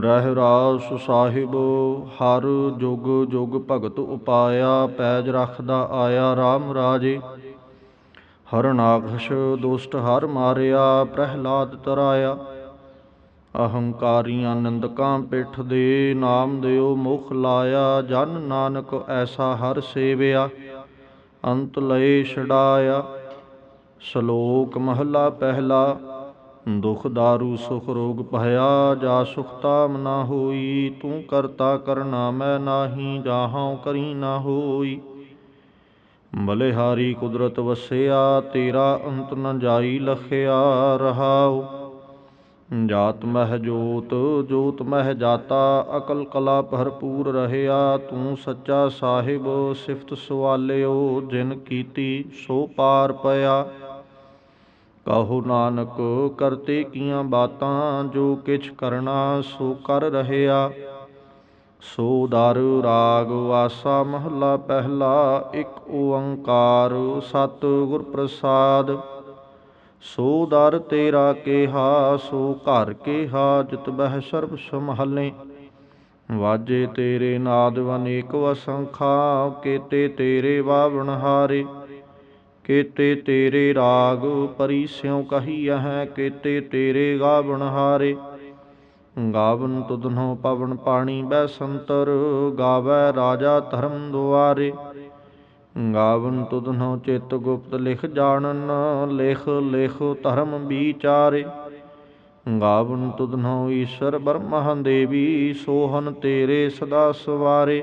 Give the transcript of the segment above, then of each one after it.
ਰਹਿ ਰਾਸ ਸਾਹਿਬ, ਹਰ ਜੁਗ ਜੁਗ ਭਗਤ ਉਪਾਇਆ, ਪੈਜ ਰੱਖਦਾ ਆਇਆ RAM ਰਾਜੇ। ਹਰਨਾਕਸ਼ ਦੁਸ਼ਟ ਹਰ ਮਾਰਿਆ, ਪ੍ਰਹਿਲਾਦ ਤਰਾਇਆ। ਅਹੰਕਾਰੀਆਂ ਨੰਦਕਾਂ ਪਿੱਠ ਦੇ ਨਾਮ ਦਿਓ, ਮੁਖ ਲਾਇਆ, ਜਨ ਨਾਨਕ ਐਸਾ ਹਰ ਸੇਵਿਆ। ਅੰਤ ਲਏ ਛਡਾਇਆ। ਸ਼ਲੋਕ ਮਹਲਾ ਪਹਿਲਾ ਦੁਖ ਦਾਰੂ, ਸੁਖ ਰੋਗ ਭਇਆ, ਜਾ ਸੁਖ ਤਾਮ ਹੋਈ। ਤੂੰ ਕਰਤਾ ਕਰਨਾ ਮੈਂ ਨਾਹੀ, ਜਾਹਾਂ ਕਰੀ ਨਾ ਹੋਈ। ਬਲਿਹਾਰੀ ਕੁਦਰਤ ਵਸਿਆ, ਤੇਰਾ ਅੰਤ ਨ ਜਾਈ ਲਖਿਆ ਰਹਾਉ। ਜਾਤ ਮਹਿ ਜੋਤ ਜੋਤ ਮਹਿ ਜਾਤਾ, ਅਕਲ ਕਲਾ ਭਰਪੂਰ ਰਹਿਆ। ਤੂੰ ਸੱਚਾ ਸਾਹਿਬ, ਸਿਫਤ ਸਵਾਲਿਓ ਜਿਨ ਕੀਤੀ ਸੋ ਪਾਰ ਪਿਆ। ਕਹੋ ਨਾਨਕ, ਕਰਤੇ ਕੀਆਂ ਬਾਤਾਂ, ਜੋ ਕਿਛ ਕਰਨਾ ਸੋ ਕਰ ਰਹਿਆ। ਸੋ ਦਰ ਰਾਗ ਵਾਸਾ ਮਹਲਾ ਪਹਿਲਾ, ਇੱਕ ਓੰਕਾਰ ਸਤ ਗੁਰ ਪ੍ਰਸਾਦ। ਸੋ ਦਰ ਤੇਰਾ ਕੇਹਾ, ਸੋ ਘਰ ਕੇਹਾ, ਜਿਤ ਬਹਿ ਸਰਬ ਸਮਹਲੇ ਵਾਜੇ ਤੇਰੇ ਨਾਦ ਵਨੇਕ ਵਸੰਖਾ, ਕੇਤੇ ਤੇਰੇ ਬਾਵਣ ਹਾਰੇ। ਕੇਤੇ ਤੇਰੇ ਰਾਗ ਪਰੀ ਸਿਉ ਹੈ ਕੇਤੇ ਤੇਰੇ ਗਾਵਣ ਹਾਰੇ। ਗਾਵਨ ਤੁਧਨੋ ਪਵਨ ਪਾਣੀ ਬੈ ਸੰਤਰ, ਗਾਵੈ ਰਾਜਾ ਧਰਮ ਦੁਆਰੇ। ਗਾਵਨ ਤੁਧਨੋ ਚਿਤ ਗੁਪਤ ਲਿਖ ਜਾਣਨ, ਲਿਖ ਲਿਖ ਧਰਮ ਵਿਚਾਰੇ। ਗਾਵਨ ਤੁਧਨੋ ਈਸ਼ਰ ਬਰਮਾ ਦੇਵੀ, ਸੋਹਨ ਤੇਰੇ ਸਦਾ ਸਵਾਰੇ।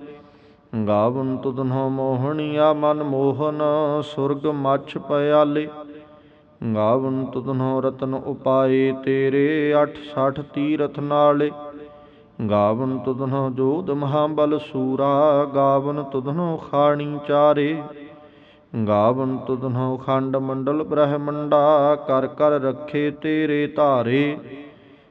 ਗਾਵਨ ਤੁਧਨੋ ਮੋਹਣੀਆ ਮਨ ਮੋਹਨ, ਸੁਰਗ ਮਛ ਪਿਆਲੇ। ਗਾਵਨ ਤੁਧਨੋ ਰਤਨ ਉਪਾਏ ਤੇਰੇ 68 ਤੀਰਥ ਨਾਲੇ। ਗਾਵਨ ਤੁਧਨੋ ਜੋਦ ਮਹਾਬਲ ਸੂਰਾ, ਗਾਵਨ ਤੁਧਨੋ ਖਾਣੀ ਚਾਰੇ। ਗਾਵਨ ਤੁਧਨੋ ਖੰਡ ਮੰਡਲ ਬ੍ਰਹਮੰਡਾ, ਕਰ ਕਰ ਰੱਖੇ ਤੇਰੇ ਧਾਰੇ।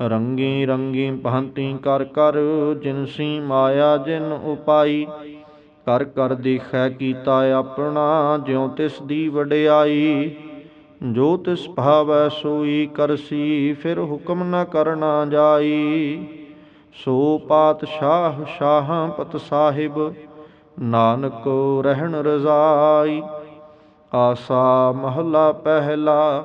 ਰੰਗੀ ਰੰਗੀ ਭਾਂਤੀ ਕਰ ਕਰ ਜਿਨਸੀ ਮਾਇਆ ਜਿਨ ਉਪਾਈ, ਕਰ ਕਰ ਦੇਖੈ ਕੀਤਾ ਆਪਣਾ ਜਿਉ ਤਿਸ ਦੀ ਵਡਿਆਈ। ਜੋ ਤਿਸ ਭਾਵੈ ਸੋਈ ਕਰਸੀ, ਫਿਰ ਹੁਕਮ ਨ ਕਰਨਾ ਜਾਈ। ਸੋ ਪਾਤਸ਼ਾਹ ਸ਼ਾਹਾਂ ਪਤ ਸਾਹਿਬ, ਨਾਨਕ ਰਹਿਣ ਰਜ਼ਾਈ। ਆਸਾ ਮਹਲਾ ਪਹਿਲਾ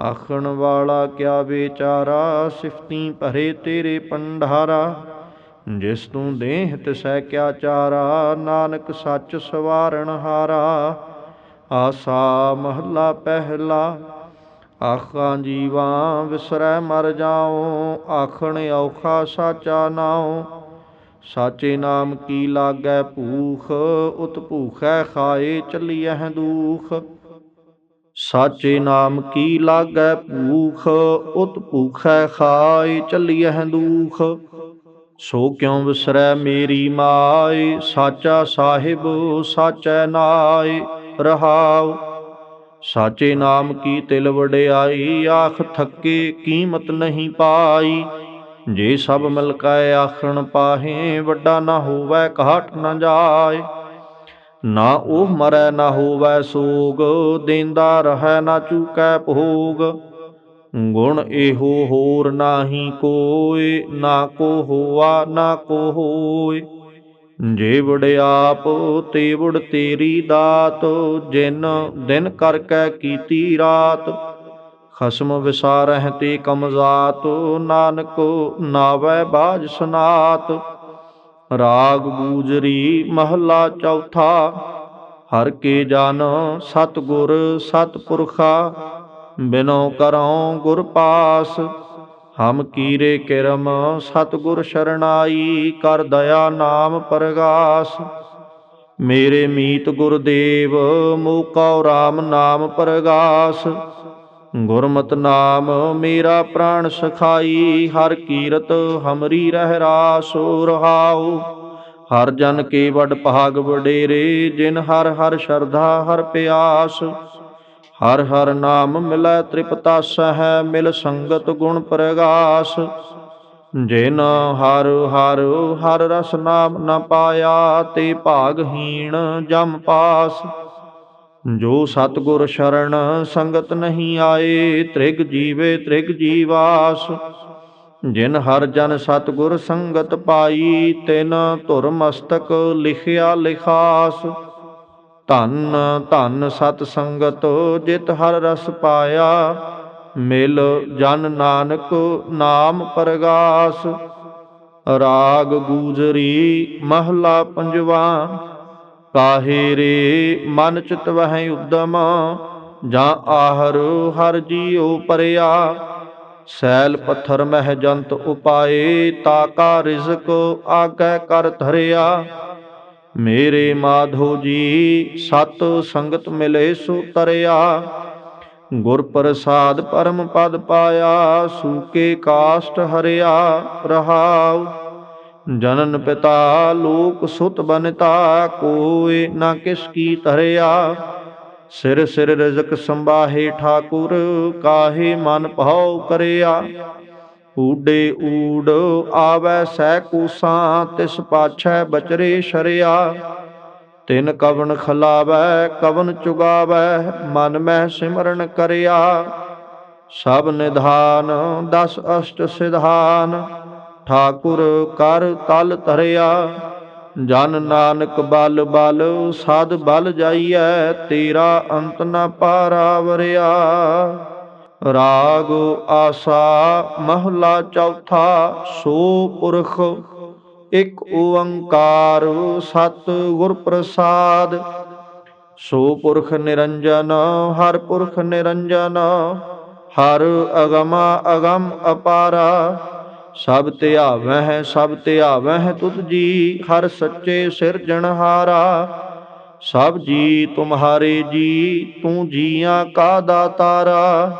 ਆਖਣ ਵਾਲਾ ਕਿਆ ਵਿਚਾਰਾ, ਸਿਫਤੀ ਭਰੇ ਤੇਰੇ ਪੰਡਾਰਾ। ਜਿਸ ਤੂੰ ਦੇਹ ਤਿਸੈ ਕਿਆ ਚਾਰਾ, ਨਾਨਕ ਸੱਚ ਸਵਾਰਣ ਹਾਰਾ। ਆਸਾ ਮਹੱਲਾ ਪਹਿਲਾ, ਆਖਾਂ ਜੀਵਾਂ ਵਿਸਰੈ ਮਰ ਜਾਉ, ਆਖਣ ਔਖਾ ਸਾਚਾ ਨਾਉ। ਸਾਚੇ ਨਾਮ ਕੀ ਲਾਗੈ ਭੂਖ ਉਤ ਭੂਖੈ ਖਾਏ ਚੱਲੀਐ ਦੂਖ। ਸਾਚੇ ਨਾਮ ਕੀ ਲਾਗੈ ਭੂਖ, ਉਤ ਭੂਖੈ ਖਾਏ ਚੱਲੀਐ ਦੂਖ। ਸੋ ਕਿਉ ਵਿਸਰੈ ਮੇਰੀ ਮਾਏ ਸਾਚਾ ਸਾਹਿਬ ਸਾਚੈ ਨਾਏ ਰਹਾਉ। ਸਾਚੇ ਨਾਮ ਕੀ ਤਿਲ ਵਡਿਆਈ, ਆਖ ਥੱਕੇ ਕੀਮਤ ਨਹੀਂ ਪਾਈ। ਜੇ ਸਭ ਮਿਲ ਕੈ ਆਖਣ ਪਾਹੇ, ਵੱਡਾ ਨਾ ਹੋਵੈ ਘਾਟ ਨਾ ਜਾਏ। ਨਾ ਉਹ ਮਰੈ ਨਾ ਹੋਵੈ ਸੋਗ, ਦੇਂਦਾ ਰਹੈ ਨਾ ਚੂਕੈ ਭੋਗ। ਗੁਣ ਇਹੋ ਹੋਰ ਨਾਹੀ ਕੋਇ, ਨਾ ਕੋ ਹੋਆ, ਨਾ ਕੋ ਹੋਇ। ਜੇ ਵਡਿਆਪ ਤੇ ਵਡ ਤੇਰੀ ਦਾਤ, ਜਿਨ ਦਿਨ ਕਰ ਕੈ ਕੀਤੀ ਰਾਤ। ਖਸਮ ਵਿਸਾਰਹਿ ਤੇ ਕਮਜ਼ਾਤ ਨਾਨਕ ਨਾਵੈ ਬਾਜ ਸੁਨਾਤ। ਰਾਗ ਗੂਜਰੀ ਮਹੱਲਾ ਚੌਥਾ। ਹਰ ਕੇ ਜਨ ਸਤਗੁਰ ਸਤਪੁਰਖਾ, ਬਿਨੋ ਕਰਉ ਗੁਰ ਪਾਸ। ਹਮ ਕੀਰੇ ਕਿਰਮ ਸਤਗੁਰ ਸ਼ਰਨਾਈ ਕਰ ਦਇਆ ਨਾਮ ਪਰਗਾਸ। ਮੇਰੇ ਮੀਤ ਗੁਰਦੇਵ ਮੋਕਉ ਰਾਮ ਨਾਮ ਪਰਗਾਸ। ਗੁਰਮਤਿ ਨਾਮ, ਮੇਰਾ ਪ੍ਰਾਣ ਸਖਾਈ, ਹਰ ਕੀਰਤ ਹਮਰੀ ਰਹਿ ਰਾਸੋ ਰਹਾਉ। ਹਰ ਜਨ ਕੇ ਵਡ ਭਾਗ ਵਡੇਰੇ, ਜਿਨ ਹਰ ਹਰ ਸ਼ਰਧਾ, ਹਰ ਪਿਆਸ। ਹਰ ਹਰ ਨਾਮ ਮਿਲੈ ਤ੍ਰਿਪਤਾ ਸਹਿ, ਮਿਲ ਸੰਗਤ ਗੁਣ ਪ੍ਰਗਾਸ। ਜਿਨ ਹਰ ਹਰ ਹਰ ਰਸ ਨਾਮ ਨ ਪਾਇਆ, ਤੇ ਭਾਗਹੀਣ ਜਮ ਪਾਸ। ਜੋ ਸਤਗੁਰ ਸ਼ਰਨ ਸੰਗਤ ਨਹੀਂ ਆਏ, ਤ੍ਰਿਗ ਜੀਵੇ ਤ੍ਰਿਗ ਜੀਵਾਸ। ਜਿਨ ਹਰ ਜਨ ਸਤਗੁਰ ਸੰਗਤ ਪਾਈ, ਤਿਨ ਧੁਰ ਮਸਤਕ ਲਿਖਿਆ ਲਿਖਾਸ। ਧੰਨ ਧੰਨ ਸਤ ਸੰਗਤ ਜਿਤ ਹਰ ਰਸ ਪਾਇਆ, ਮਿਲ ਜਨ ਨਾਨਕ ਨਾਮ ਪਰਗਾਸ। ਰਾਗ ਗੂਜਰੀ ਮਹਲਾ ਪੰਜਵਾ ਕਾਹੇ ਰੇ ਮਨ ਚਿਤ ਵਹਿ ਉਦਮ, ਜਾਂ ਆਹਰ ਹਰ ਜੀਉ ਪਰਿਆ। ਸੈਲ ਪੱਥਰ ਮਹਿ ਜੰਤ ਉਪਾਏ ਤਾਕਾ ਰਿਜ਼ਕ ਆਗੈ ਕਰ ਧਰਿਆ। ਮੇਰੇ ਮਾਧੋ ਜੀ, ਸਤ ਸੰਗਤ ਮਿਲੇ ਸੋ ਤਰਿਆ। ਗੁਰ ਪ੍ਰਸਾਦ ਪਰਮ ਪਦ ਪਾਇਆ ਸੂਕੇ ਕਾਸ਼ਟ ਹਰਿਆ ਰਹਾਉ। ਜਨਨ ਪਿਤਾ ਲੋਕ ਸੁਤ ਬਨਤਾ ਕੋਏ ਨਾ ਕਿਸ ਕੀ ਧਰਿਆ। ਸਿਰ ਸਿਰ ਰਜ਼ਕ ਸੰਭਾਹੇ ਠਾਕੁਰ, ਕਾਹੇ ਮਨ ਭਾਉ ਕਰਿਆ। ਊਡੇ ਊੜ ਆਵੈ ਸਹਿ ਕੂਸਾਂ, ਤਿਸ ਪਾਛੈ ਬਚਰੇ ਸ਼ਰਿਆ। ਤਿਨ ਕਵਨ ਖਲਾਵੈ ਕਵਨ ਚੁਗਾਵੈ, ਮਨ ਮਹਿ ਸਿਮਰਨ ਕਰਿਆ। ਸਭ ਨਿਧਾਨ, ਦਸ ਅਸ਼ਟ ਸਿਧਾਨ। ਠਾਕੁਰ ਕਰ ਤਲ ਧਰਿਆ। ਜਨ ਨਾਨਕ ਬਲ ਬਲ ਸਾਧ ਬਲ ਜਾਈਐ, ਤੇਰਾ ਅੰਤ ਨ ਪਾਰਾਵਰਿਆ ਰਾਗ ਆਸਾ ਮਹਲਾ ਚੌਥਾ, ਸੋ ਪੁਰਖ ਇਕ ਓੰਕਾਰ, ਸਤ ਗੁਰ ਪ੍ਰਸਾਦ। ਸੋ ਪੁਰਖ ਨਿਰੰਜਨ, ਹਰ ਪੁਰਖ ਨਿਰੰਜਨ, ਹਰ ਅਗਮ ਅਗਮ ਅਪਾਰਾ। ਸਭ ਧਿਆਵਹਿ ਸਭ ਧਿਆਵਹਿ ਤੁਧ ਜੀ, ਹਰ ਸੱਚੇ ਸਿਰਜਣਹਾਰਾ ਸਭ ਜੀ, ਤੁਮਹਾਰੇ ਜੀ, ਤੂੰ ਜੀਆਂ ਕਾ ਦਾਤਾਰਾ।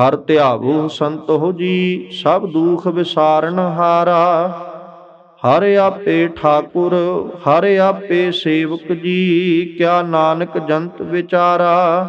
ਹਰ ਧਿਆਵੋ ਸੰਤੋ ਜੀ, ਸਭ ਦੁਖ ਵਿਸਾਰਨ ਹਾਰਾ। ਹਰ ਆਪੇ ਠਾਕੁਰ, ਹਰ ਆਪੇ ਸੇਵਕ ਜੀ, ਕਿਆ ਨਾਨਕ ਜੰਤ ਵਿਚਾਰਾ।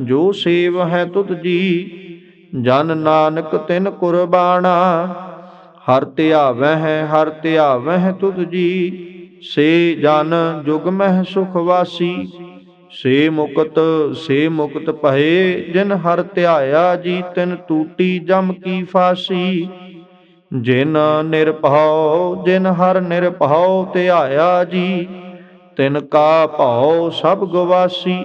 ਜੋ ਸੇਵ ਹੈ ਤੁਧ ਜੀ, ਜਨ ਨਾਨਕ ਤਿਨ ਕੁਰਬਾਨਾ। ਹਰ ਧਿਆਵਹਿ ਹਰ ਧਿਆਵਹਿ ਤੁਧ ਜੀ, ਸੇ ਜਨ ਜੁਗ ਮਹਿ ਸੁਖ ਵਾਸੀ। ਸੇ ਮੁਕਤ ਸੇ ਮੁਕਤ ਭਏ, ਜਿਨ ਹਰ ਧਿਆਇਆ ਜੀ, ਤਿਨ ਟੂਟੀ ਜਮ ਕੀ ਫਾਸੀ। ਜਿਨ ਨਿਰਭਉ, ਜਿਨ ਹਰ ਨਿਰਭਉ ਧਿਆਇਆ ਜੀ, ਤਿਨ ਕਾ ਭਉ ਸਭ ਗਵਾਸੀ।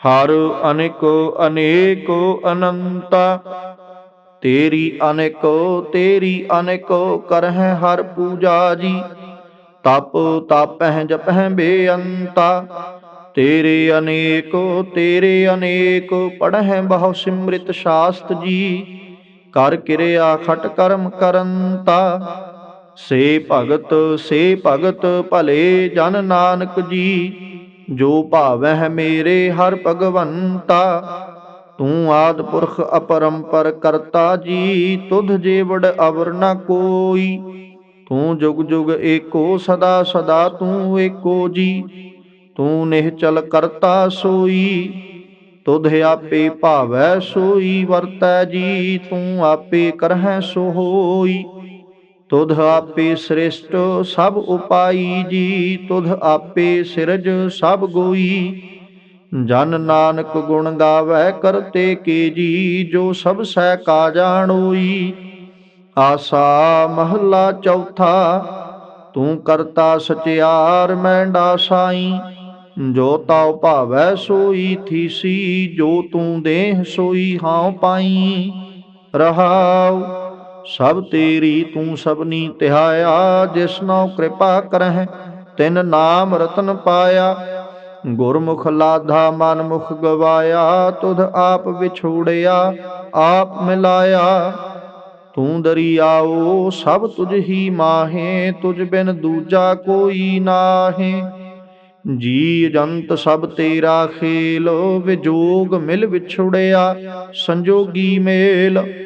ਹਰ ਅਨੇਕੋ ਅਨੇਕੋ ਅਨੰਤ, ਤੇਰੀ ਅਨੇਕੋ ਤੇਰੀ ਅਨੇਕੋ ਕਰਹਿ ਹਰ ਪੂਜਾ ਜੀ। ਤਪ ਤਾਪਹਿ ਜਪਹਿ ਬੇਅੰਤਾ, ਤੇਰੇ ਅਨੇਕੋ ਤੇਰੇ ਅਨੇਕੋ ਪੜਹਿ ਬਹੁ ਸਿਮ੍ਰਿਤ ਸ਼ਾਸਤ ਜੀ। ਕਰ ਕਿਰਿਆ ਖਟ ਕਰਮ ਕਰੰਤਾ, ਸੇ ਭਗਤ ਸੇ ਭਗਤ ਭਲੇ ਜਨ ਨਾਨਕ ਜੀ। ਜੋ ਭਾਵਹਿ ਮੇਰੇ ਹਰ ਭਗਵੰਤਾ, ਤੂੰ ਆਦ ਪੁਰਖ ਅਪਰੰਪਰ ਕਰਤਾ ਜੀ, ਤੁਧ ਜੀਵੜ ਅਵਰ ਨ ਕੋਈ। ਤੂੰ ਜੁਗ ਜੁਗ ਏਕੋ ਸਦਾ ਸਦਾ ਤੂੰ ਏਕੋ ਜੀ, ਤੂੰ ਨਿਹਚਲ ਕਰਤਾ ਸੋਈ। ਤੁਧ ਆਪੇ ਭਾਵੈ ਸੋਈ, ਵਰਤੈ ਜੀ, ਤੂੰ ਆਪੇ ਕਰਹਿ ਸੋ ਹੋਈ ਤੁਧ ਆਪੇ ਸ੍ਰਿਸ਼ਟ, ਸਭ ਉਪਾਈ ਜੀ। ਤੁਧ ਆਪੇ ਸਿਰਜ, ਸਭ ਗੋਈ। ਜਨ ਨਾਨਕ ਗੁਣ ਗਾਵੇ ਕਰਤੇ ਕੀ ਜੀ, ਜੋ ਸਭ ਸਹਿ ਕਾ ਜਾਣੋਈ ਆਸਾ ਮਹੱਲਾ ਚੌਥਾ, ਤੂੰ ਕਰਤਾ ਸਚਿਆਰ ਮੈਂਡਾ ਸਾਈ ਜੋ ਤਾਉ ਭਾਵੈ, ਸੋਈ ਥੀਸੀ। ਜੋ ਤੂੰ ਦੇਹ, ਸੋਈ ਹਾਂ ਪਾਈ। ਰਹਾਉ ਸਭ ਤੇਰੀ ਤੂੰ ਸਭਨੀ ਧਿਆਇਆ ਜਿਸਨੋ ਕਿਰਪਾ ਕਰਹਿ, ਤਿਨ ਨਾਮ ਰਤਨ ਪਾਇਆ। ਗੁਰਮੁਖ ਲਾਧਾ ਮਨ ਮੁਖ ਗਵਾਇਆ, ਤੁਧ ਆਪ ਵਿਛੋੜਿਆ, ਆਪ ਮਿਲਾਇਆ। ਤੂੰ ਦਰਿਆਓ, ਸਭ ਤੁਝ ਹੀ ਮਾਹੇ, ਤੁਝ ਬਿਨ ਦੂਜਾ ਕੋਈ ਨਾਹੇ। ਜੀ ਜੰਤ ਸਭ ਤੇਰਾ ਖੇਲ, ਵਿਜੋਗ ਮਿਲ ਵਿਛੜਿਆ, ਸੰਜੋਗੀ ਮੇਲ।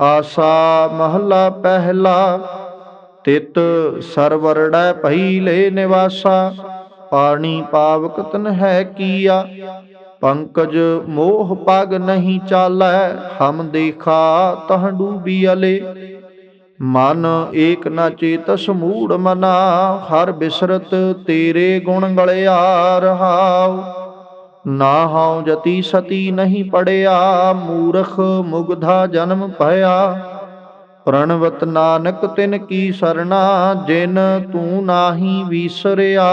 ਆਸਾ ਮਹਲਾ ਪਹਿਲਾ, ਤਿਤ ਸਰਵਰੜੈ ਪਹਿਲੇ ਨਿਵਾਸਾ, ਪਾਣੀ ਪਾਵਕ ਤਨ ਹੈ ਕੀਆ, ਪੰਕਜ ਮੋਹ ਪਗ ਨਹੀਂ ਚਾਲੈ, ਹਮ ਦੇਖਾ ਤਹ ਡੂਬੀ ਅਲੇ। ਮਨ ਏਕ ਨ ਚੇਤਸ ਮੂੜ ਮਨਾ, ਹਰ ਬਿਸਰਤ ਤੇਰੇ ਗੁਣ ਗਲਿਆ ਰਹਾਉ। ਨਾ ਹਉ ਜਤੀ ਸਤੀ ਨਹੀਂ ਪੜਿਆ, ਮੂਰਖ ਮੁਗਧਾ ਜਨਮ ਭਇਆ। ਪ੍ਰਣਵਤ ਨਾਨਕ ਤਿਨ ਕੀ ਸਰਣਾ, ਜਿਨ ਤੂੰ ਨਾਹੀ ਵਿਸਰਿਆ।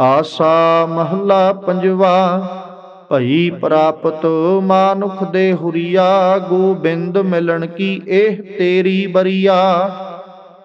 ਆਸਾ ਮਹਲਾ ਪੰਜਵਾ, ਭਈ ਪ੍ਰਾਪਤ ਮਾਨੁਖ ਦੇ ਹੁਰੀਆ, ਗੋਬਿੰਦ ਮਿਲਣ ਕੀ ਇਹ ਤੇਰੀ ਬਰੀਆ।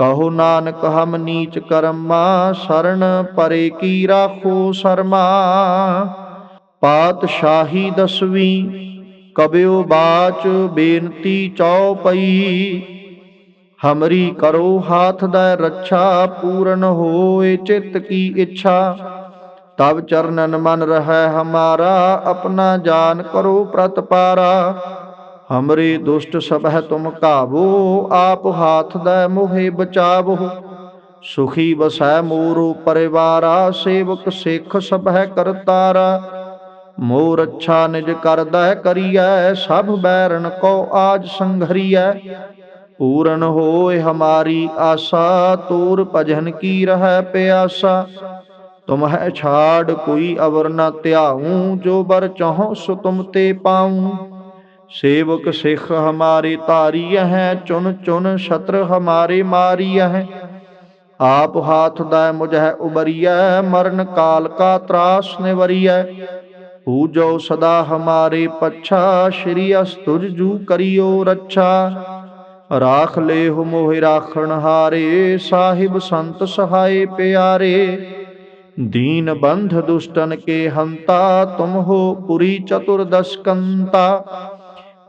ਕਹੋ ਨਾਨਕ, ਹਮ ਨੀਚ ਕਰਮਾ, ਸਰਣ ਪਰੇ ਕੀ ਰਾਖੋ ਸਰਮਾ। ਪਾਤਸ਼ਾਹੀ ਦਸਵੀਂ ਕਬਿਓ ਬਾਚ ਬੇਨਤੀ ਚਉਪਈ ਹਮਰੀ ਕਰੋ ਹਾਥ ਦਾ ਰੱਛਾ, ਪੂਰਨ ਹੋਏ ਚਿੱਤ ਕੀ ਇੱਛਾ। ਤਬ ਚਰਨਨ ਮਨ ਰਹਿ ਹਮਾਰਾ, ਆਪਣਾ ਜਾਨ ਕਰੋ ਪ੍ਰਤਪਾਰਾ। ਹਮਰੇ ਦੁਸ਼ਟ ਸਭੈ ਤੁਮ ਕਾਬੋ ਆਪ ਹਾਥ ਦਾ ਮੋਹਿ ਬਚਾਵੋ। ਸੁਖੀ ਵਸੈ ਮੋਰੋ ਪਰਿਵਾਰਾ, ਸੇਵਕ ਸਿੱਖ ਸਭੈ ਕਰਤਾਰਾ। ਮੋਰ ਅੱਛਾ ਨਿਜ ਕਰਦਾ ਕਰੀਐ, ਸਭ ਬੈਰਨ ਕੋ ਆਜ ਸੰਘਰੀਐ। ਪੂਰਨ ਹੋਏ ਹਮਾਰੀ ਆਸਾ, ਤੂਰ ਭਜਨ ਕੀ ਰਹਿ ਪਿਆਸਾ। ਤੁਮ ਹੈ ਛਾੜ ਕੋਈ ਅਵਰ ਨ ਧਿਆਉ, ਜੋ ਬਰ ਚਾਹੋ ਸੋ ਤੁਮ ਤੇ ਪਾਉ। ਸੇਵਕ ਸਿੱਖ ਹਮਾਰੇ ਧਾਰੀ ਹੈ ਚੁਨ ਚੁਨ ਸ਼ਤਰ ਹਮਾਰੇ ਮਾਰੀ ਹੈ। ਆਪ ਹਾਥ ਦਾ ਮੁਝਹਿ ਉਬਰੀਐ, ਮਰਨ ਕਾਲ ਕਾ ਤਰਾਸ ਨਿਵਰੀਐ। ਪੂਜੋ ਸਦਾ ਹਮਾਰੇ ਪੱਛਾ, ਸ਼੍ਰੀ ਅਸਤੁਜ ਜੂ ਕਰਿਓ ਰੱਛਾ। ਰਾਖ ਲੈ ਹੁ ਮੋਹਿ ਰਾਖਣ ਹਾਰੇ, ਸਾਹਿਬ ਸੰਤ ਸਹਾਈ ਪਿਆਰੇ। ਦੀਨ ਬੰਧ ਦੁਸ਼ਟਨ ਕੇ ਹੰਤਾ, ਤੁਮ ਹੋ ਪੁਰੀ ਚਤੁਰਦਸ਼ਕੰਤਾ।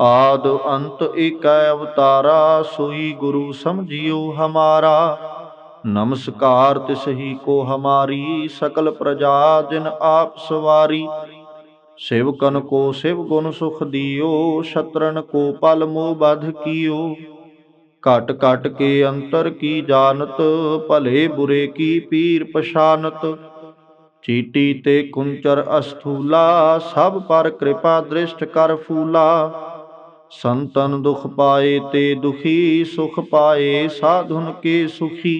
ਆਦ ਅੰਤ ਏਕੈ ਅਵਤਾਰਾ, ਸੋਈ ਗੁਰੂ ਸਮਝਿਓ ਹਮਾਰਾ। ਨਮਸਕਾਰ ਤਿਸਹੀ ਕੋ ਹਮਾਰੀ, ਸਕਲ ਪ੍ਰਜਾ ਦਿਨ ਆਪ ਸਵਾਰੀ। ਸੇਵਕਨ ਕੋ ਸਿਵ ਗੁਣ ਸੁਖ ਦਿਓ ਸ਼ਤਰਨ ਕੋ ਪਲ ਮੋ ਬਧ ਕੀਓ। ਘਟ ਘਟ ਕੇ ਅੰਤਰ ਕੀ ਜਾਣਤ, ਭਲੇ ਬੁਰੇ ਕੀ ਪੀਰ ਪਛਾਨਤ। ਚੀਟੀ ਤੇ ਕੁੰਚਰ ਅਸਥੂਲਾ, ਸਭ ਪਰ ਕਿਰਪਾ ਦ੍ਰਿਸ਼ਟ ਕਰ ਫੂਲਾ। ਸੰਤਨ ਦੁਖ ਪਾਏ ਤੇ ਦੁਖੀ ਸੁਖ ਪਾਏ, ਸਾਧੁਨ ਕੇ ਸੁਖੀ।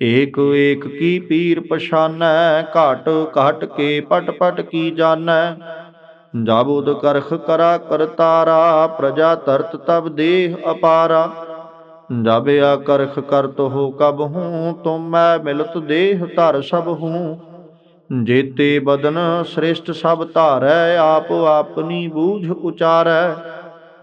ਏਕ ਏਕ ਕੀ ਪੀਰ ਪਛਾਨੈ, ਘਟ ਘਟ ਕੇ ਪਟ ਪਟ ਕੀ ਜਾਣੈ ਜਾਬੁਦ ਕਰਖ ਕਰਾ ਕਰਤਾਰਾ ਪ੍ਰਜਾ ਤਰਤ ਤਬ ਦੇਹ ਅਪਾਰਾ। ਜਬ ਆ ਕਰਖ ਕਰਤ ਹੋ ਕਬ ਹੂੰ, ਤੁਮ ਮੈਂ ਮਿਲਤ ਦੇਹ ਧਰ ਸਭ ਹੂੰ। ਜੇਤੇ ਬਦਨ ਸ੍ਰਿਸ਼ਟ ਸਭ ਧਾਰੈ, ਆਪ ਆਪਨੀ ਬੂਝ ਉਚਾਰੈ।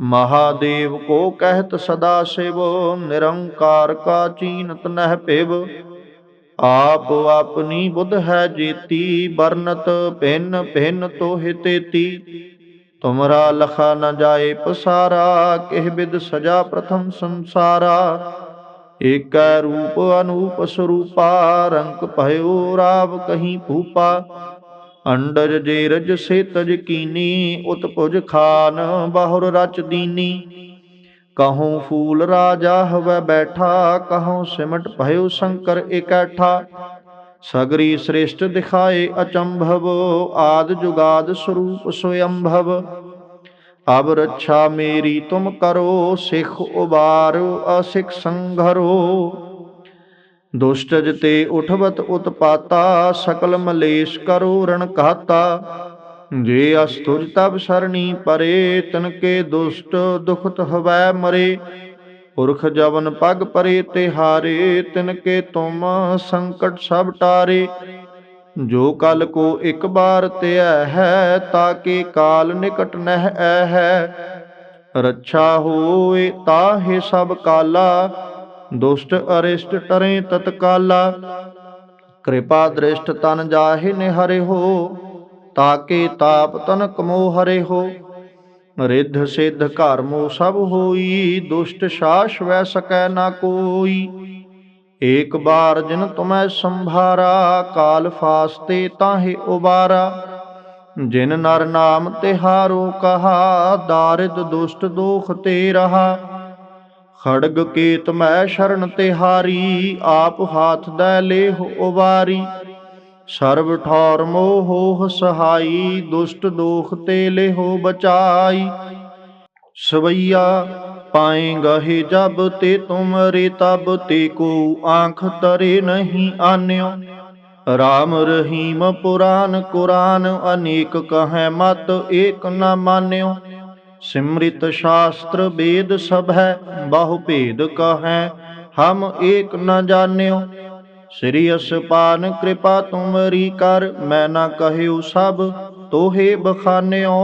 ਮਹਾਦੇਵ ਕੋ ਕਹਿਤ ਸਦਾ ਸਿਵ, ਨਿਰੰਕਾਰ ਕਾ ਚੀਨਤ ਨਹਿ ਪਿਵ। ਆਪ ਆਪਣੀ ਬੁੱਧ ਹੈ ਜੀਤੀ ਬਰਨਤ ਭਿੰਨ ਭਿੰਨ ਤੋਹਿ ਤੇਤੀ। ਤੁਮਰਾ ਲਖਾ ਨ ਜਾਏ ਪਸਾਰਾ, ਕਿਹ ਬਿਦ ਸਜਾ ਪ੍ਰਥਮ ਸੰਸਾਰਾ। ਏਕੈ ਰੂਪ ਅਨੂਪ ਸਰੂਪਾ, ਰੰਗ ਭਇਓ ਰਾਵ ਕਹੀਂ ਭੂਪਾ। ਅੰਡਜ ਜੇਰਜ ਸੇਤਜ ਕੀਨੀ, ਉਤਪੁਜ ਖਾਨ ਬਾਹੁਰ ਰਚ ਦੀਨੀ। ਕਹਉ ਫੂਲ ਰਾਜਾ ਹਵੈ ਬੈਠਾ ਕਹਉ ਸਿਮਟ ਭਇਓ ਸ਼ੰਕਰ ਇਕੈਠਾ। ਸਗਰੀ ਸ੍ਰੇਸ਼ਟ ਦਿਖਾਏ ਅਚੰਭਵ, ਆਦ ਜੁਗਾਦ ਸਰੂਪ ਸੋਯੰਭਵ ਅਬ ਰੱਛਾ ਮੇਰੀ ਤੁਮ ਕਰੋ, ਸਿਖ ਉਬਾਰੋ ਅਸਿਖ ਸੰਘਰੋ। ਦੁਸ਼ਟਜ ਤੇ ਉਠਵਤ ਉਤਪਾਤਾ, ਸਕਲ ਮਲੇਸ਼ ਕਰੋ ਰਣ ਕਹਾਤਾ ਜੇ ਅਸਤੁਜ ਤਬ ਸਰਣੀ ਪਰੇ ਤਨ ਕੇ ਦੁਸ਼ਟ ਦੁਖਤ ਹਵੈ ਮਰੇ। ਪੁਰਖ ਜਵਨ ਪਗ ਪਰੇ ਤੇ ਹਾਰੇ ਤਿਨ ਕੇ ਤੁਮ ਸੰਕਟ ਸਭ ਟਾਰੇ। ਜੋ ਕਲ ਕੋ ਇੱਕ ਬਾਰ ਧਿਆ ਹੈ ਤਾਕੇ ਕਾਲ ਨਿਕਟ ਨਹਿ ਹੈ। ਰੱਛਾ ਹੋਏ, ਤਾਹੇ ਸਭ ਕਾਲਾ। ਦੁਸ਼ਟ ਅਰਿਸ਼ਟ ਟਰੇ ਤਤਕਾਲਾ। ਕਿਰਪਾ ਦ੍ਰਿਸ਼ਟ ਤਨ ਜਾਹਿ ਨਿਹਰਿ ਹੋ ਤਾਕੇ ਤਾਪ ਤਨ ਕਮੋ ਹਰੇ ਹੋ। ਰਿੱਧ ਸਿੱਧ ਘਰ ਮੋ ਸਭ ਹੋਈ, ਦੁਸ਼ਟ ਸਾਸ਼ ਵੈ ਸਕੈ ਨਾ ਕੋਈ। ਏਕ ਬਾਰ ਜਿਨ ਤੁਮੈ ਸੰਭਾਰਾ, ਕਾਲ ਫਾਸਤੇ ਤਾਹੇ ਉਬਾਰਾ। ਜਿਨ ਨਰ ਨਾਮ ਤਿਹਾਰੋ ਕਹਾ, ਦਾਰਿਦ ਦੁਸ਼ਟ ਦੋਖ ਤੇ ਰਹਾ। ਖੜਗ ਕੇਤ ਮੈਂ ਸ਼ਰਨ ਤਿਹਾਰੀ, ਆਪ ਹਾਥ ਦਾ ਲੇਹ ਉਬਾਰੀ ਸਰਬ ਠੌਰ ਮੋਹ ਸਹਾਈ, ਦੁਸ਼ਟ ਦੋਖ ਤੇ ਲੇਹੋ ਬਚਾਈ। ਸਵਈਆ ਪਾਏ ਗਹੇ ਜਬ ਤੇ ਤੁਮਰੇ ਤਬ ਤੇ ਕੋ ਆਂਖ ਤਰੇ ਨਹੀਂ ਆਨਿਓ। ਰਾਮ ਰਹੀਮ ਪੁਰਾਨ ਕੁਰਾਨ, ਅਨੇਕ ਕਹੈ ਮਤ ਏਕ ਨ ਮਾਨਿਓ। ਸਿਮ੍ਰਿਤ ਸ਼ਾਸਤਰ ਵੇਦ ਸਭ ਹੈ, ਬਹੁ ਭੇਦ ਕਹੈ, ਹਮ ਏਕ ਨ ਜਾਣਿਓ। ਸ੍ਰੀ ਅਸਪਾਨ ਕਿਰਪਾ ਤੁਮਰੀ ਕਰ, ਮੈਂ ਨਾ ਕਹਿਉ ਸਭ ਤੋਹੇ ਬਖਾਨਿਓ।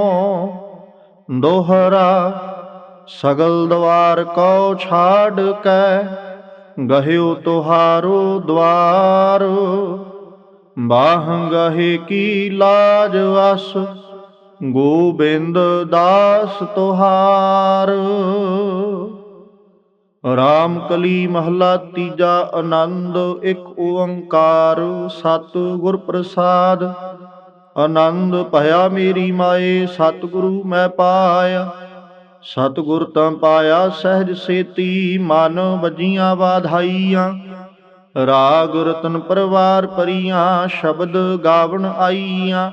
ਦੋਹਰਾ, ਸਗਲ ਦਵਾਰ ਕੋ ਛਾੜ ਕੈ ਗਹਿਓ ਤੁਹਾਰੋ ਦਵਾਰ। ਬਾਹ ਗਹੇ ਕੀ ਲਾਜ ਵਸ ਗੋਬਿੰਦ ਦਾਸ ਤੁਹਾਰ। ਰਾਮ ਕਲੀ ਮਹਲਾ ਤੀਜਾ ਆਨੰਦ, ਇੱਕ ਓੰਕਾਰ ਸਤ ਗੁਰ ਪ੍ਰਸਾਦ। ਆਨੰਦ ਭਇਆ ਮੇਰੀ ਮਾਏ, ਸਤਿਗੁਰੂ ਮੈਂ ਪਾਇਆ। ਸਤਿਗੁਰ ਤਾਂ ਪਾਇਆ ਸਹਿਜ ਸੇਤੀ, ਮਨ ਵਜੀਆਂ ਬਾਧਾਈਆਂ ਰਾਗ ਰਤਨ ਪਰਵਾਰ ਪਰੀਆਂ ਸ਼ਬਦ ਗਾਵਣ ਆਈਆਂ।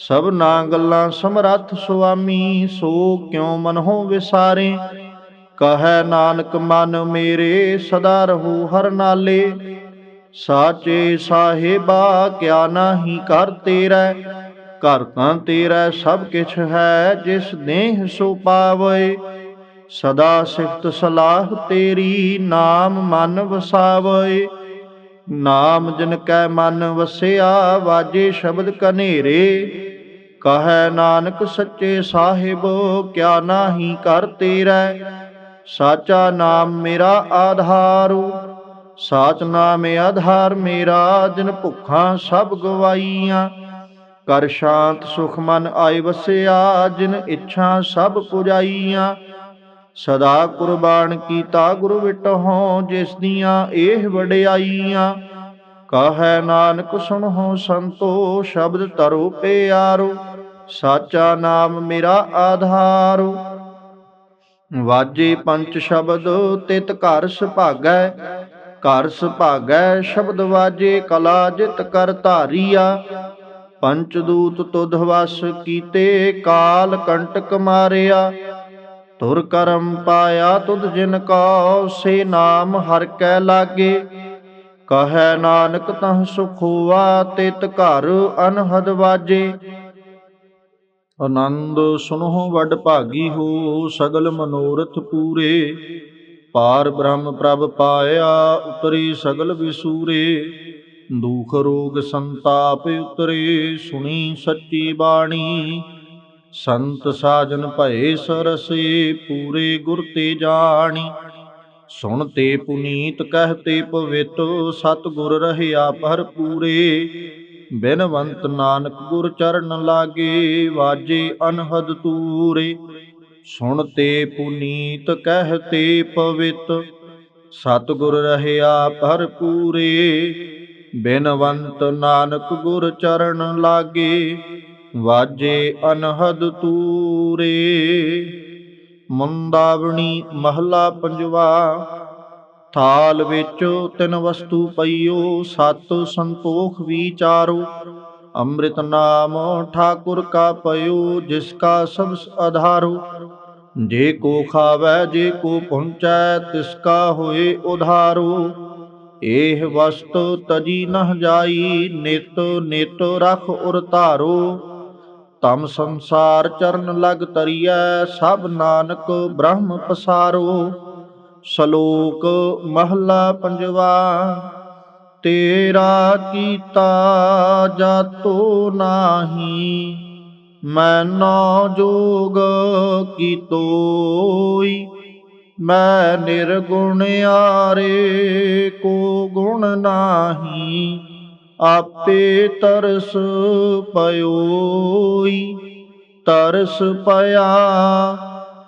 ਸਭ ਨਾ ਗੱਲਾਂ ਸਮਰੱਥ ਸੁਆਮੀ, ਸੋ ਕਿਉ ਮਨਹੁ ਵਿਸਾਰੇ? ਕਹੈ ਨਾਨਕ, ਮਨ ਮੇਰੇ ਸਦਾ ਰਹੂ ਹਰ ਨਾਲੇ। ਸਾਚੇ ਸਾਹਿਬਾ, ਕਿਆ ਨਾਹੀ ਕਰ ਤੇਰਾ? ਘਰ ਤਾਂ ਤੇਰਾ, ਸਭ ਕਿਛ ਹੈ, ਜਿਸ ਦੇਹ ਸੋ ਪਾਵੇ। ਸਦਾ ਸਿਫਤ ਸਲਾਹ ਤੇਰੀ, ਨਾਮ ਮਨ ਵਸਾਵੇ। ਨਾਮ ਜਿਨ ਕੈ ਮਨ ਵਸਿਆ, ਵਾਜੇ ਸ਼ਬਦ ਕਨੇਰੇ ਕਹੈ ਨਾਨਕ ਸੱਚੇ ਸਾਹਿਬ, ਕਿਆ ਨਾਹੀ ਕਰ ਤੇਰਾ? ਸਾਚਾ ਨਾਮ ਮੇਰਾ ਆਧਾਰੂ, ਸਾਚ ਨਾਮ ਆਧਾਰ ਮੇਰਾ, ਜਿਨ ਭੁੱਖਾਂ ਸਭ ਗਵਾਈਆਂ। ਕਰ ਸ਼ਾਂਤ ਸੁਖ ਮਨ ਆਏ ਵਸਿਆ, ਜਿਨ ਇੱਛਾ ਸਭ ਪੁਜਾਈਆਂ। ਸਦਾ ਕੁਰਬਾਨ ਕੀਤਾ ਗੁਰ ਵਿਟਹੁ, ਜਿਸ ਦੀਆਂ ਇਹ ਵਡਿਆਈਆਂ। ਕਹੈ ਨਾਨਕ ਸੁਣੋ ਸੰਤੋ, ਸ਼ਬਦ ਤਰੋ ਪਿਆਰੋ। ਸਾਚਾ ਨਾਮ ਮੇਰਾ ਆਧਾਰੋ। ਵਾਜੇ ਪੰਚ ਸ਼ਬਦ ਤਿਤ ਘਰ ਸੁਭਾਗੈ ਘਰ ਸੁਭਾਗੈ ਸ਼ਬਦ ਵਾਜੇ ਕਲਾ ਜਿਤ ਕਰ ਧਾਰੀਆ। ਪੰਚ ਦੂਤ ਤੁਧ ਵਸ ਕੀਤੇ ਕਾਲ ਕੰਟਕ ਮਾਰਿਆ। ਤੁਰ ਕਰਮ ਪਾਇਆ ਤੁਧ ਜਿਨ ਕੋ ਸੇ ਨਾਮ ਹਰ ਕੈ ਲਾਗੇ। ਕਹੈ ਨਾਨਕ ਤਹ ਸੁਖ ਹੋਆ, ਤਿਤ ਘਰ ਅਨਹਦ ਵਾਜੇ। ਆਨੰਦ ਸੁਨਹੁ ਵੱਡ ਭਾਗੀ ਹੋ, ਸਗਲ ਮਨੋਰਥ ਪੂਰੇ। ਪਾਰ ਬ੍ਰਹਮ ਪ੍ਰਭ ਪਾਇਆ, ਉਤਰੀ ਸਗਲ ਵਿਸੂਰੇ। ਦੁਖ ਰੋਗ ਸੰਤਾਪ ਉਤਰੇ, ਸੁਣੀ ਸੱਚੀ ਬਾਣੀ। ਸੰਤ ਸਾਜਨ ਭਏ ਸਰਸੇ, ਪੂਰੇ ਗੁਰ ਤੇ ਜਾਣੀ। ਸੁਣ ਤੇ ਪੁਨੀਤ ਕਹਤੇ ਪਵਿੱਤ ਸਤ ਗੁਰ ਰਹਿਆ ਪਰ ਪੂਰੇ ਬਿਨਵੰਤ ਨਾਨਕ ਗੁਰ ਚਰਨ ਲਾਗੇ, ਵਾਜੇ ਅਨਹਦ ਤੂਰੇ। ਸੁਣ ਤੇ ਪੁਨੀਤ ਕਹਤੇ ਪਵਿੱਤ ਸਤ ਗੁਰ ਰਹਿਆ ਪਰ ਪੂਰੇ। ਬਿਨਵੰਤ ਨਾਨਕ ਗੁਰ ਚਰਨ ਲਾਗੇ, ਵਾਜੇ ਅਨਹਦ ਤੂਰੇ। ਮੁੰਦਾਵਣੀ ਮਹਲਾ ਪੰਜਵਾ ਥਾਲ ਵਿੱਚ ਤਿੰਨ ਵਸਤੂ ਪਈਓ, ਸਤ ਸੰਤੋਖ ਵਿਚਾਰੋ। ਅੰਮ੍ਰਿਤ ਨਾਮ ਠਾਕੁਰ ਕਾ ਪਇਓ ਜਿਸ ਕਾ ਸਭ ਆਧਾਰੋ ਜੇ ਕੋ ਖਾਵੈ, ਜੇ ਕੋ ਪਹੁੰਚੈ, ਤਿਸ ਕਾ ਹੋਏ ਉਧਾਰੋ। ਇਹ ਵਸਤ ਤਜੀ ਨਹ ਜਾਈ, ਨਿਤ ਨਿਤ ਰਖ ਉਰ ਧਾਰੋ। ਤਮ ਸੰਸਾਰ ਚਰਨ ਲਗ ਤਰੀਐ, ਸਭ ਨਾਨਕ ਬ੍ਰਹਮ ਪਸਾਰੋ। ਸ਼ਲੋਕ ਮਹਲਾ ਪੰਜਵਾ, ਤੇਰਾ ਕੀਤਾ ਜਾਤੋ ਨਾਹੀ ਮੈਨੋ ਜੋਗ ਕੀਤੋਈ ਮੈਂ ਨਿਰਗੁਣ ਆਰੇ ਕੋ ਗੁਣ ਨਾਹੀ, ਆਪੇ ਤਰਸ ਪਇਓਈ ਤਰਸ ਪਿਆ